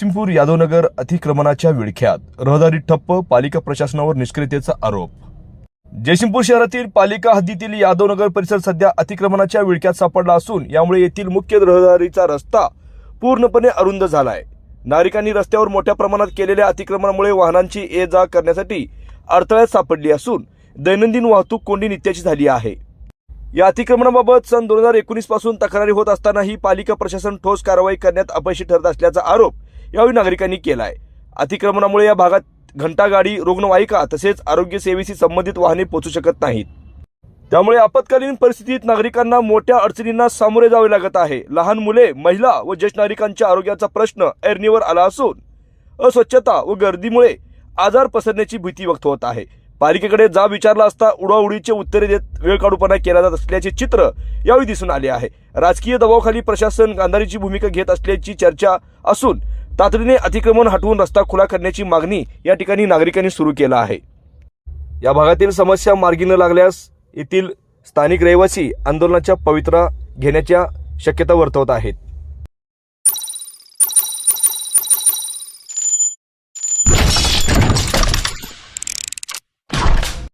चिंपूर यादवनगर अतिक्रमणाच्या विळख्यात. रहदारी ठप्प पालिका प्रशासनावर निष्क्रियतेचा आरोप. जयसिंगपूर शहरातील पालिका हद्दीतील यादवनगर परिसर सध्या अतिक्रमणाच्या विळख्यात सापडला असून यामुळे येथील मुख्य रहदारीचा रस्ता पूर्णपणे अरुंद झालाय. नागरिकांनी रस्त्यावर मोठ्या प्रमाणात केलेल्या अतिक्रमणामुळे वाहनांची ये जा करण्यासाठी अडथळ्यात सापडली असून दैनंदिन वाहतूक कोंडी नित्याची झाली आहे. या अतिक्रमणाबाबत सन दोन हजार एकोणीसपासून तक्रारी होत असतानाही पालिका प्रशासन ठोस कारवाई करण्यात अपयशी ठरत असल्याचा आरोप यावेळी नागरिकांनी केला आहे अतिक्रमणामुळे या भागात घंटागाडी रुग्णवाहिका तसेच आरोग्य सेवेशी संबंधित वाहने पोहोचू शकत नाहीत. त्यामुळे आपत्कालीन परिस्थितीत नागरिकांना मोठ्या अडचणींना सामोरे जावे लागत आहे. लहान मुले महिला व ज्येष्ठ नागरिकांच्या आरोग्याचा प्रश्न ऐरणीवर आला असून अस्वच्छता व गर्दीमुळे आजार पसरण्याची भीती व्यक्त होत आहे. पालिकेकडे जा विचारला असता उडाउडीचे उत्तरे देत वेळ काढूपणा केला जात असल्याचे चित्र यावेळी दिसून आले आहे. राजकीय दबावाखाली प्रशासन गांधारीची भूमिका घेत असल्याची चर्चा असून तातडीने अतिक्रमण हटवून रस्ता खुला करण्याची मागणी या ठिकाणी नागरिकांनी सुरू केला आहे. या भागातील समस्या मार्गी न लागल्यास येथील स्थानिक रहिवासी आंदोलनाच्या पवित्रा घेण्याच्या शक्यता वर्तवत आहेत.